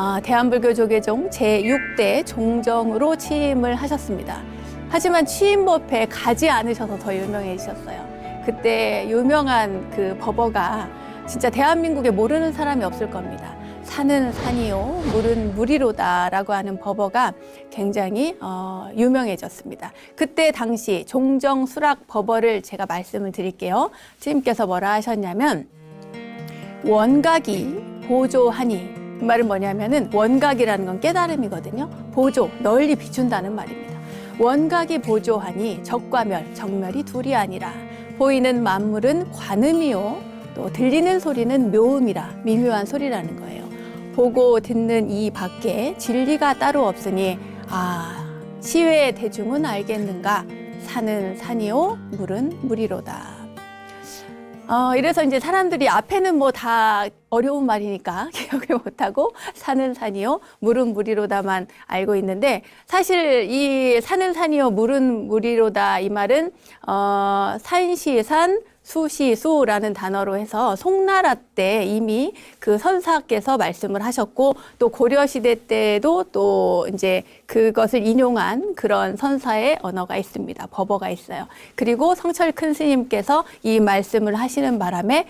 아, 대한불교조계종 제6대 종정으로 취임을 하셨습니다. 하지만 취임법에 가지 않으셔서 더 유명해지셨어요. 그때 유명한 그 법어가 진짜 대한민국에 모르는 사람이 없을 겁니다. 산은 산이요, 물은 물이로다라고 하는 법어가 굉장히 어, 유명해졌습니다. 그때 당시 종정 수락 법어를 제가 말씀을 드릴게요. 스님께서 뭐라 하셨냐면 원각이 보조하니 그 말은 뭐냐면은 원각이라는 건 깨달음이거든요. 보조 널리 비춘다는 말입니다. 원각이 보조하니 적과 멸 정멸이 둘이 아니라 보이는 만물은 관음이요 또 들리는 소리는 묘음이라 미묘한 소리라는 거예요. 보고 듣는 이 밖에 진리가 따로 없으니 아 시외 대중은 알겠는가 산은 산이요 물은 물이로다. 어, 이래서 이제 사람들이 앞에는 뭐 다 어려운 말이니까 기억을 못하고 산은 산이요, 물은 물이로다만 알고 있는데 사실 이 산은 산이요, 물은 물이로다 이 말은 어, 산시산, 수시수라는 단어로 해서 송나라 때 이미 그 선사께서 말씀을 하셨고 또 고려 시대 때도 또 이제 그것을 인용한 그런 선사의 언어가 있습니다. 법어가 있어요. 그리고 성철 큰 스님께서 이 말씀을 하시는 바람에